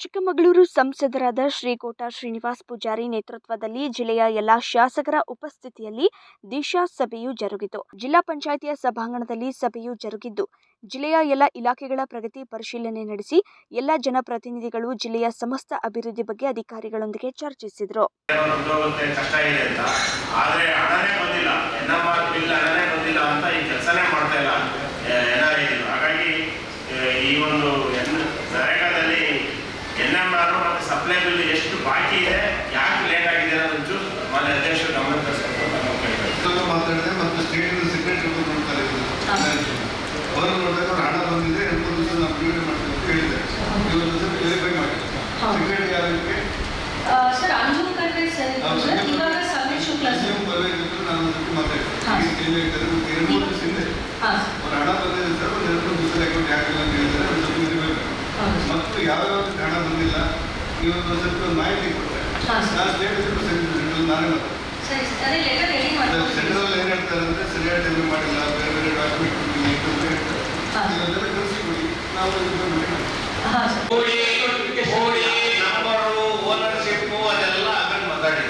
ಚಿಕ್ಕಮಗಳೂರು ಸಂಸದರಾದ ಶ್ರೀಕೋಟ ಶ್ರೀನಿವಾಸ್ ಪೂಜಾರಿ ನೇತೃತ್ವದಲ್ಲಿ ಜಿಲ್ಲೆಯ ಎಲ್ಲ ಶಾಸಕರ ಉಪಸ್ಥಿತಿಯಲ್ಲಿ ದಿಶಾ ಸಭೆಯು ಜರುಗಿತು. ಜಿಲ್ಲಾ ಪಂಚಾಯಿತಿಯ ಸಭಾಂಗಣದಲ್ಲಿ ಸಭೆಯು ಜರುಗಿದ್ದು, ಜಿಲ್ಲೆಯ ಎಲ್ಲ ಇಲಾಖೆಗಳ ಪ್ರಗತಿ ಪರಿಶೀಲನೆ ನಡೆಸಿ ಎಲ್ಲ ಜನಪ್ರತಿನಿಧಿಗಳು ಜಿಲ್ಲೆಯ ಸಮಸ್ತ ಅಭಿವೃದ್ಧಿ ಬಗ್ಗೆ ಅಧಿಕಾರಿಗಳೊಂದಿಗೆ ಚರ್ಚಿಸಿದರು. ಎನ್ ಮತ್ತೆ ಸಪ್ಲೈ ಬಿಲ್ ಎಷ್ಟು ಬಾಕಿ ಇದೆ ಯಾಕೆ ಲೇಟ್ ಆಗಿದೆ ಅನ್ನೋದು ಮಾನ್ಯ ಅಧ್ಯಕ್ಷರು ಗಮನ ತರಿಸಬೇಕು ಮಾತಾಡಿದೆ ಮತ್ತು ಸ್ಟೇಟ್ ಸೆಕ್ರೆಟರಿ ನೋಡ್ತಾರೆ ಅವರು ನೋಡಿದಾಗ ಹಣ ಬಂದಿದೆ ಎರಡು ದಿವಸ ನಾವು ಕ್ಲಿಯರ್ ಮಾಡ್ತೀವಿ ವೆರಿಫೈ ಮಾಡಿ ಸೆಕ್ರೆಟರಿ ಯಾರಿಗೆ ಸರ್ ಅಂಜು ಕರ್ವೆ ಸರ್ ನಾವು ಸರ್ ಇವಾಗ ಸಮೀರ್ ಶುಕ್ಲಾ ಸರ್. ನೀವು ಬರಬೇಕಿತ್ತು ನಾನು ಒಂದು ಹಾ. ಮಾತಾಡ್ತೀನಿ ಈಗ ಕೇಳಿ ಎರಡು ಮೂರು ದಿವಸ ಹಿಂದೆ. ಅವ್ರ ಹಣ ಬಂದಿದೆ ಸರ್ ಒಂದು ಎರಡು ಮೂರು ದಿವಸ ಅಕೌಂಟ್ ಯಾಕಿಲ್ಲ ಅಂತ ಹೇಳಿದ್ದಾರೆ. ಯಾವ್ಯಾವ ಹಣ ಬಂದಿಲ್ಲ ನೀವು ಒಂದು ಸ್ವಲ್ಪ ಮಾಹಿತಿ ಕೊಟ್ಟರೆ. ನಾನು ಸ್ಟೇಟ್ ಸೆಕ್ರೆಟರಿ ನಾನೇ ಮಾಡ್ಕೊಂಡು ಸೆಂಟ್ರಲ್ ಏನು ಹೇಳ್ತಾರೆ ಅಂದ್ರೆ ಸರಿಯಾಗಿ ಟೈಮ್ ಮಾಡಿಲ್ಲ ಬೇರೆ ಬೇರೆ ಡಾಕ್ಯುಮೆಂಟ್ ಹಾ. ಇದನ್ನೆಲ್ಲ ಕಳಿಸಿ ಕೊಡಿ ನಾವು ಇದು ಮಾಡಿ ಹಾಂ ಸರ್. ಕೋಡಿ ಕೋಡಿ ನಂಬರು ಓನರ್ಶಿಪ್ ಅದೆಲ್ಲ ಆಮೇಲೆ ಮಾತಾಡಿ.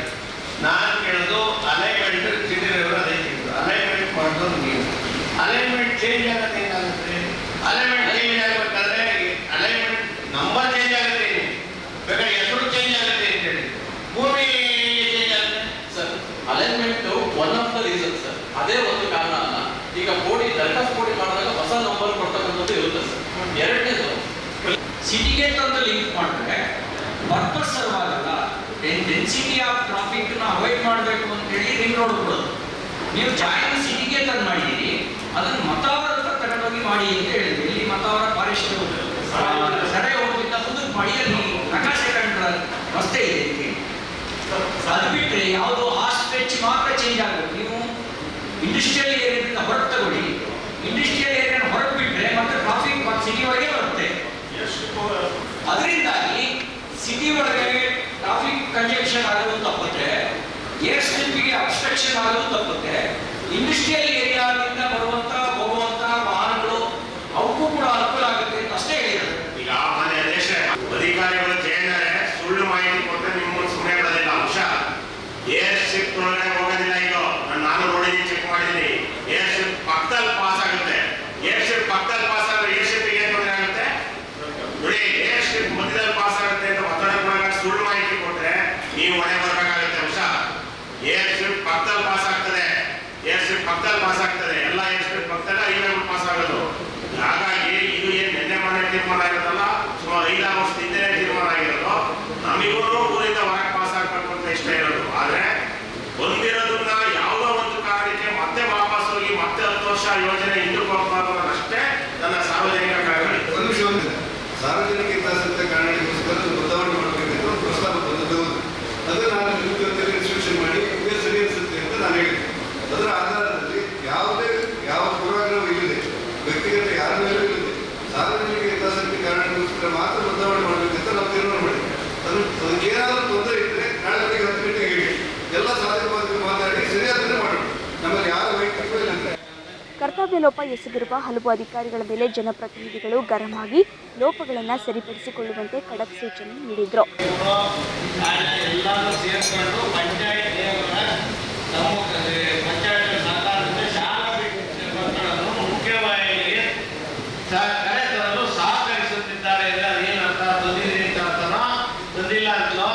ನಾನು ಕೇಳೋದು ಅಲೈನ್ಮೆಂಟ್ ಅದೇ ಕೇಳಿದ್ರು ಅಲೈನ್ಮೆಂಟ್ ಮಾಡೋದು ನೀವು ಅಲೈನ್ಮೆಂಟ್ ಚೇಂಜ್ ಆಗುತ್ತೆ ಏನಾಗುತ್ತೆ? ಅಲೈನ್ಮೆಂಟ್ ಚೇಂಜ್ ಆಗಬೇಕಾದ್ರೆ ಅಲೈನ್ಮೆಂಟ್ ನಂಬರ್ ಚೇಂಜ್ ಆಗುತ್ತೆ ಏನು ಬೇಕಾದ್ರೆ ಹೆಸರು ಚೇಂಜ್ ಆಗುತ್ತೆ ಅಂತ ಹೇಳಿ ಭೂಮಿ ಚೇಂಜ್ ಆಗುತ್ತೆ sir alignment one of the reason sir ಅದೇ ಒಂದು ಕಾರಣ ಅಲ್ಲ. ಈಗ ಕೋಡಿ ದರಖಾಸ್ತು ಕೋಡಿ ಮಾಡಿದಾಗ ಹೊಸ ನಂಬರ್ ಕೊಡ್ತಕ್ಕಂಥದ್ದು ಇರುತ್ತೆ ಸರ್. ಎರಡನೇದು ಸಿಟಿಗೇಟ್ ಅಂತ ಲಿಂಕ್ ಮಾಡಿದ್ರೆ ಪರ್ಪಸ್ ಸರ್ವ್ ಆಗಲ್ಲ ಡೆನ್ಸಿಟಿ ಆಫ್ ಟ್ರಾಫಿಕ್ನ ಅವಾಯ್ಡ್ ಮಾಡಬೇಕು ಅಂತೇಳಿ ರಿಂಗ್ ರೋಡ್ ಕೊಡೋದು. ನೀವು ಜಾಯಿನ್ ಸಿಟಿಗೇಟ್ ಅಂತ ಮಾಡಿದ್ದೀರಿ ಅದನ್ನು ಮತಾವರ ಹತ್ರ ತಗೊಂಡೋಗಿ ಮಾಡಿ ಅಂತ ಹೇಳಿದ್ವಿ ಇಲ್ಲಿ ಮತಾವರ ಫಾರೆಸ್ಟ್ ಸಡೆ ಹೋಗಿದ್ದ ಮುಂದಕ್ಕೆ ಮಾಡಿ ಅಲ್ಲಿ ಪ್ರಕಾಶ ಕಂಡ್ರ ರಸ್ತೆ ಇದೆ ಅದು ಬಿಟ್ಟರೆ ಯಾವುದೋ ಆ ಸ್ಟ್ರೆಚ್ ಮಾತ್ರ ಚೇಂಜ್ ನೀವು ಇಂಡಸ್ಟ್ರಿಯಲ್ ಏರಿಯಾದಿಂದ ಹೊರಗೆ ತಗೊಳ್ಳಿ ಇಂಡಸ್ಟ್ರಿಯಲ್ ಏರಿಯಾನ ಹೊರಗೆ ಬಿಟ್ಟರೆ ಮತ್ತೆ ಟ್ರಾಫಿಕ್ ಸಿಟಿ ಒಳಗೆ ಬರುತ್ತೆ. ಅದರಿಂದಾಗಿ ಸಿಟಿ ಒಳಗೆ ಟ್ರಾಫಿಕ್ ಕಂಜೆಕ್ಷನ್ ಆಗೋದು ತಪ್ಪುತ್ತೆ. ಏರ್ ಸ್ಟ್ರಿಪ್ಗೆ ಅಬ್ಸ್ಟ್ರಕ್ಷನ್ ಆಗೋದು ತಪ್ಪುತ್ತೆ. ಇಂಡಸ್ಟ್ರಿಯಲ್ ಏರಿಯಾದಿಂದ ಬರುವಂತ ಬದಲಾವಣೆ ಮಾಡಬೇಕೆಂದು ಪ್ರಸ್ತಾಪ ಬಂದದ್ದು ಅದೇ ನಾನು ನಿಮ್ಮ ಇನ್ಸ್ಟ್ರಕ್ಷನ್ ಮಾಡಿ ಇದೇ ಸರಿ ಅನಿಸುತ್ತೆ ಅಂತ ನಾನು ಹೇಳಿದೆ ಅದರ ಆಧಾರದಲ್ಲಿ ಯಾವುದೇ ಯಾವ ಪೂರ್ವಾಗ್ರಹ ಇಲ್ಲದೆ ವ್ಯಕ್ತಿಗತ ಯಾರ ಮೇಲೂ ಇಲ್ಲದೆ ಸಾರ್ವಜನಿಕ ಹಿತಾಸಕ್ತಿ ಕಾರಣಕ್ಕೋಸ್ಕರ ಮಾತ್ರ ಬದಲಾವಣೆ ಮಾಡಬೇಕಂತ ನಾವು ತೀರ್ಮಾನ ಮಾಡಿದ್ವಿ ಅದು ಅದಕ್ಕೆ ಏನಾದರೂ ತೊಂದರೆ ಇದ್ದರೆ ನಾಳೆ ಬೆಳಿಗ್ಗೆ ಹತ್ತು ಗಂಟೆಗೆ ಹೇಳಿ ಎಲ್ಲ ಸಾಧ್ಯವಾದ ಮಾತಾಡಿ ಸರಿಯಾದನ್ನೇ ಮಾಡೋಣ ನಮ್ಮಲ್ಲಿ ಯಾರು ವೈಯಕ್ತಿಕ ಇಲ್ಲ ಅಂತ ಕರ್ತವ್ಯ ಲೋಪ ಎಸಗಿರುವ ಹಲವು ಅಧಿಕಾರಿಗಳ ಮೇಲೆ ಜನಪ್ರತಿನಿಧಿಗಳು ಗರಂ ಆಗಿ ಲೋಪಗಳನ್ನು ಸರಿಪಡಿಸಿಕೊಳ್ಳುವಂತೆ ಖಡಕ್ ಸೂಚನೆ ನೀಡಿದರು. ಎಲ್ಲರೂ ಸೇರ್ಕೊಂಡು ಪಂಚಾಯತ್ ನಮ್ಮ ಪಂಚಾಯತ್ ಸರ್ಕಾರದಿಂದ ಶಾಲಾ ಮಕ್ಕಳನ್ನು ಮುಖ್ಯವಾಗಿ ಕರೆ ತರಲು ಸಹಕರಿಸುತ್ತಿದ್ದಾರೆ ಅಂದರೆ ಅದೇನು ಅರ್ಥ ತಂದಿದ್ದೀರಿ ಅಂತ ಅರ್ಥನೋ ತಂದಿಲ್ಲ ಅಂತಲೋ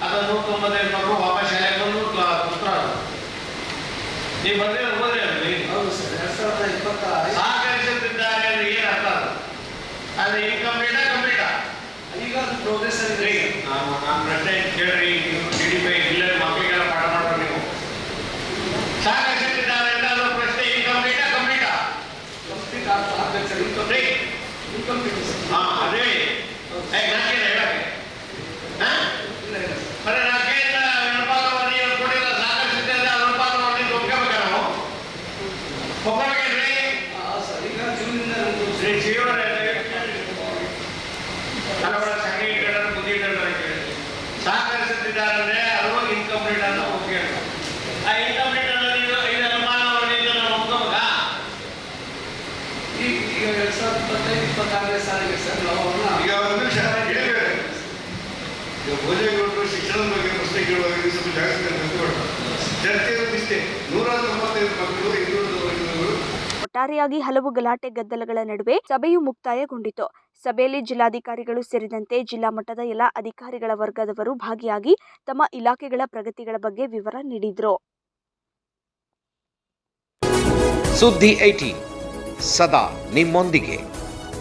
ಅದನ್ನು ನೂರ ತೊಂಬತ್ತೈದು ಮಕ್ಕಳು ವಾಪಸ್ ಶಾಲೆಗೆ ಬಂದು ಪುತ್ರ ನೀವು ಬಂದಿರೋ ಹೋದ್ರೆ ಅಲ್ಲಿ ಸಹಕರಿಸುತ್ತಿದ್ದಾರೆ ಅಂದ್ರೆ ಏನು ಅರ್ಥ ಅದು ಅದು ಇನ್ಕಂಪ್ಲೀಟಾ ಕಂಪ್ಲೀಟಾ ಈಗ ಪ್ರೋಗ್ರೆಸ್ ಅಂದ್ರೆ ನಾನು ನಾನು ಪ್ರಶ್ನೆ ಕೇಳ್ರಿ ನೀವು ಡಿ ಡಿ ಪೈ ಇಲ್ಲ ಮಕ್ಕಳಿಗೆಲ್ಲ ಪಾಠ ಮಾಡ್ತಾರೆ ನೀವು ಸಾಕಷ್ಟಿದ್ದಾರೆ ಅಂತ ಅದು ಪ್ರಶ್ನೆ ಇನ್ಕಂಪ್ಲೀಟಾ ಕಂಪ್ಲೀಟಾ ಹಾ ಅದೇ ಏ ನಾಕೆ ಹೇಳಕ್ಕೆ ಹಾ ಸಹಕರಿಸುತ್ತಿದ್ದಾರೆ ಅದು ಇನ್ಕಂಪ್ಲೀಟ್ ಅಂತ ಒಪ್ಪಿಕೊಂಡು ಆ ಇನ್ಕಂಪ್ಲೀಟ್ ಅನ್ನು ನೀವು ಇದು ಅನುಮಾನ ಮಾಡಿದ್ರೆ ನಾವು ಒಪ್ಕೋಬೇಕ? ಈಗ ಎರಡ್ ಸಾವಿರದ ಇಪ್ಪತ್ತೈದು ಇಪ್ಪತ್ತಾರನೇ ಸಾಲಿಗೆ ಸರ್ ನಾವು ಈಗ ಒಂದು ನಿಮಿಷ ಕೇಳಿದ್ರೆ ಈಗ ಭೋಜನಗಳು ಶಿಕ್ಷಣದ ಬಗ್ಗೆ ಪ್ರಶ್ನೆ ಕೇಳುವಾಗ ಸ್ವಲ್ಪ ಜಾಗೃತಿ ಚರ್ಚೆ ಇಷ್ಟೇ ನೂರಾರು ಒಟ್ಟಾರೆಯಾಗಿ ಹಲವು ಗಲಾಟೆ ಗದ್ದಲಗಳ ನಡುವೆ ಸಭೆಯು ಮುಕ್ತಾಯಗೊಂಡಿತು. ಸಭೆಯಲ್ಲಿ ಜಿಲ್ಲಾಧಿಕಾರಿಗಳು ಸೇರಿದಂತೆ ಜಿಲ್ಲಾ ಮಟ್ಟದ ಎಲ್ಲ ಅಧಿಕಾರಿಗಳ ವರ್ಗದವರು ಭಾಗಿಯಾಗಿ ತಮ್ಮ ಇಲಾಖೆಗಳ ಪ್ರಗತಿಗಳ ಬಗ್ಗೆ ವಿವರ ನೀಡಿದರು. ಸುದ್ದಿ ಐಟಿ ಸದಾ ನಿಮ್ಮೊಂದಿಗೆ.